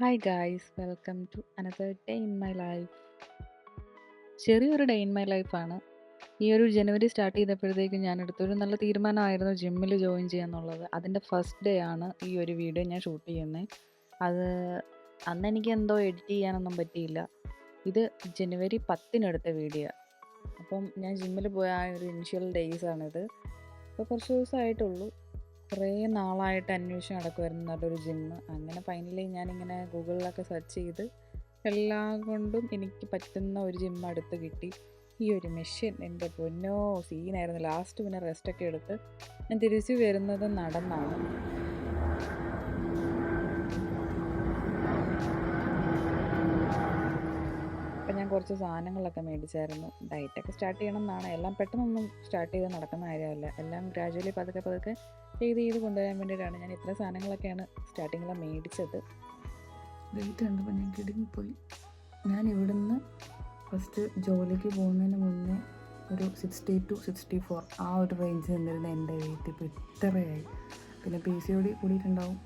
Hi guys welcome to another day in my life ചെറിയൊരു day in my ലൈഫാണ് ഈ ഒരു ജനുവരി സ്റ്റാർട്ട് ചെയ്തപ്പോഴത്തേക്കും ഞാൻ എടുത്തൊരു നല്ല തീരുമാനമായിരുന്നു ജിമ്മിൽ ജോയിൻ ചെയ്യാന്നുള്ളത്. അതിന്റെ ഫസ്റ്റ് ഡേ ആണ് ഈ ഒരു വീഡിയോ ഞാൻ ഷൂട്ട് ചെയ്യുന്നത് അത് അന്ന് എനിക്ക് എന്തോ എഡിറ്റ് ചെയ്യാനൊന്നും പറ്റിയില്ല. ഇത് ജനുവരി പത്തിനെടുത്ത വീഡിയോ അപ്പം ഞാൻ ജിമ്മിൽ പോയ ആ ഒരു ഇനിഷ്യൽ ഡേയ്സാണിത് ഇപ്പോൾ കുറച്ച് ദിവസമായിട്ടുള്ളൂ. കുറേ നാളായിട്ട് അന്വേഷിച്ച് നടക്കുമായിരുന്നു നല്ലൊരു ജിമ്മ് അങ്ങനെ ഫൈനലി ഞാനിങ്ങനെ ഗൂഗിളിലൊക്കെ സെർച്ച് ചെയ്ത് എല്ലാം കൊണ്ടും എനിക്ക് പറ്റുന്ന ഒരു ജിമ്മ് അടുത്ത് കിട്ടി. ഈ ഒരു മെഷീൻ എന്റെ പൊന്നോ സീനായിരുന്നു ലാസ്റ്റ് പിന്നെ റെസ്റ്റൊക്കെ എടുത്ത് ഞാൻ തിരിച്ചു വരുന്നത് നടന്നാണ്. ഞാൻ കുറച്ച് സാധനങ്ങളൊക്കെ മേടിച്ചായിരുന്നു. ഡയറ്റൊക്കെ സ്റ്റാർട്ട് ചെയ്യണം എന്നാണ്. എല്ലാം പെട്ടെന്നൊന്നും സ്റ്റാർട്ട് ചെയ്ത് നടക്കുന്ന കാര്യമല്ല. എല്ലാം ഗ്രാജുവലി പതുക്കെ പതുക്കെ ചെയ്ത് ചെയ്ത് കൊണ്ടുവരാൻ വേണ്ടിയിട്ടാണ് ഞാൻ ഇത്ര സാധനങ്ങളൊക്കെയാണ് സ്റ്റാർട്ടിങ്ങിൽ മേടിച്ചത്. വെയിറ്റ് കണ്ടപ്പോൾ ഞാൻ കിടുങ്ങിപ്പോയി ഞാൻ ഇവിടുന്ന് ഫസ്റ്റ് ജോലിക്ക് പോകുന്നതിന് മുന്നേ ഒരു സിക്സ്റ്റി ടു സിക്സ്റ്റി ഫോർ ആ ഒരു റേഞ്ച് നിന്നിരുന്ന എന്റെ വെയിറ്റ് ഇപ്പോൾ ഇത്രയായി. പിന്നെ പി സി ഓടി കൂടിയിട്ടുണ്ടാവും.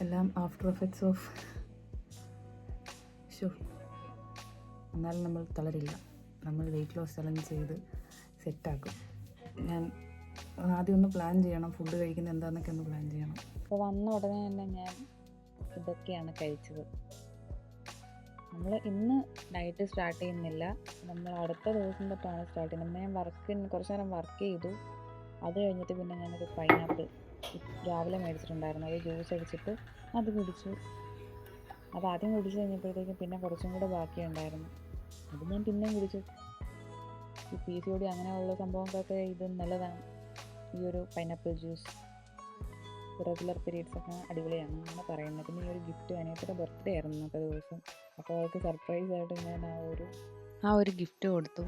എല്ലാം ആഫ്റ്റർ എഫക്ട്സ് ഓഫ് ഷോ എന്നാലും നമ്മൾ തളരില്ല. നമ്മൾ വെയിറ്റ് ലോസ് ചലഞ്ച് ചെയ്ത് സെറ്റാക്കും ഞാൻ ആദ്യം ഒന്ന് പ്ലാൻ ചെയ്യണം ഫുഡ് കഴിക്കുന്നത് എന്താണെന്നൊക്കെ ഒന്ന് പ്ലാൻ ചെയ്യണം. അപ്പോൾ വന്ന ഉടനെ തന്നെ ഞാൻ ഇതൊക്കെയാണ് കഴിച്ചത്. നമ്മൾ ഇന്ന് ഡയറ്റ് സ്റ്റാർട്ട് ചെയ്യുന്നില്ല. നമ്മൾ അടുത്ത ദിവസം തൊട്ടാണ് സ്റ്റാർട്ട് ചെയ്യുന്നത്. ഞാൻ വർക്ക് കുറച്ച് നേരം വർക്ക് ചെയ്തു. അത് കഴിഞ്ഞിട്ട് പിന്നെ ഞാനൊരു പൈനാപ്പിൾ രാവിലെ മേടിച്ചിട്ടുണ്ടായിരുന്നു. അത് ജ്യൂസ് അടിച്ചിട്ട് അത് കുടിച്ചു. അത് ആദ്യം കുടിച്ച് കഴിഞ്ഞപ്പോഴത്തേക്കും പിന്നെ കുറച്ചും കൂടെ ബാക്കിയുണ്ടായിരുന്നു. അത് ഞാൻ പിന്നെയും കുടിച്ചു. ഈ പി സി ഒടി അങ്ങനെയുള്ള സംഭവങ്ങൾക്കൊക്കെ ഇത് നല്ലതാണ്. ഈ ഒരു പൈനാപ്പിൾ ജ്യൂസ് റെഗുലർ പീരീഡ്സ് ഒക്കെ അടിപൊളിയാണ് അങ്ങനെ പറയുന്നത്. പിന്നെ ഈ ഒരു ഗിഫ്റ്റ് അനിയത്തിന്റെ ബർത്ത്ഡേ ആയിരുന്നു അന്നത്തെ ദിവസം. അപ്പോൾ അവൾക്ക് സർപ്രൈസ് ആയിട്ട് ഞാൻ ആ ഒരു ആ ഒരു ഗിഫ്റ്റ് കൊടുത്തു.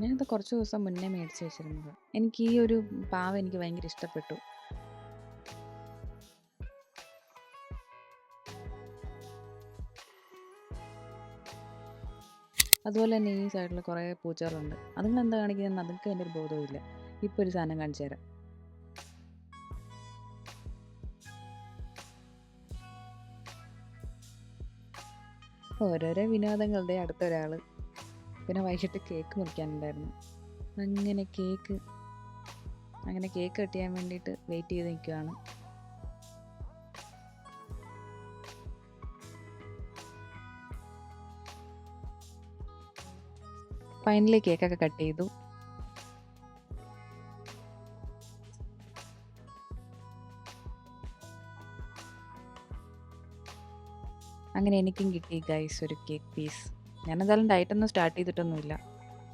ഞാനത് കുറച്ച് ദിവസം മുന്നേ മേടിച്ച് വെച്ചിരുന്നത്. എനിക്ക് ഈ ഒരു പാവ എനിക്ക് ഭയങ്കര ഇഷ്ടപ്പെട്ടു. അതുപോലെ തന്നെ ഈ സൈഡിൽ കുറേ പൂച്ചകളുണ്ട്. അതുങ്ങൾ എന്താ കാണിക്കുന്നത് അതൊക്കെ എന്റെ ഒരു ബോധവുമില്ല. ഇപ്പോൾ ഒരു സാധനം കാണിച്ചു തരാം. ഓരോരോ വിനോദങ്ങളുടെ അടുത്തൊരാൾ പിന്നെ വൈകിട്ട് കേക്ക് മുറിക്കാനുണ്ടായിരുന്നു. അങ്ങനെ കേക്ക് അങ്ങനെ കേക്ക് കട്ട് ചെയ്യാൻ വേണ്ടിയിട്ട് വെയിറ്റ് ചെയ്ത് നിൽക്കുകയാണ് ഫൈനലി കേക്കൊക്കെ കട്ട് ചെയ്തു. അങ്ങനെ എനിക്കും കിട്ടി ഗൈസ് ഒരു കേക്ക് പീസ് ഞാൻ ഞാനെന്തായാലും ഡയറ്റൊന്നും സ്റ്റാർട്ട് ചെയ്തിട്ടൊന്നുമില്ല.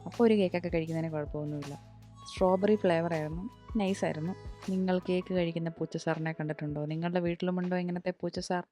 അപ്പോൾ ഒരു കേക്കൊക്കെ കഴിക്കുന്നതിന് കുഴപ്പമൊന്നുമില്ല. സ്ട്രോബെറി ഫ്ലേവർ ആയിരുന്നു. നൈസായിരുന്നു നിങ്ങൾ കേക്ക് കഴിക്കുന്ന പൂച്ചസാറിനെ കണ്ടിട്ടുണ്ടോ? നിങ്ങളുടെ വീട്ടിലുമുണ്ടോ ഇങ്ങനത്തെ പൂച്ചസാർ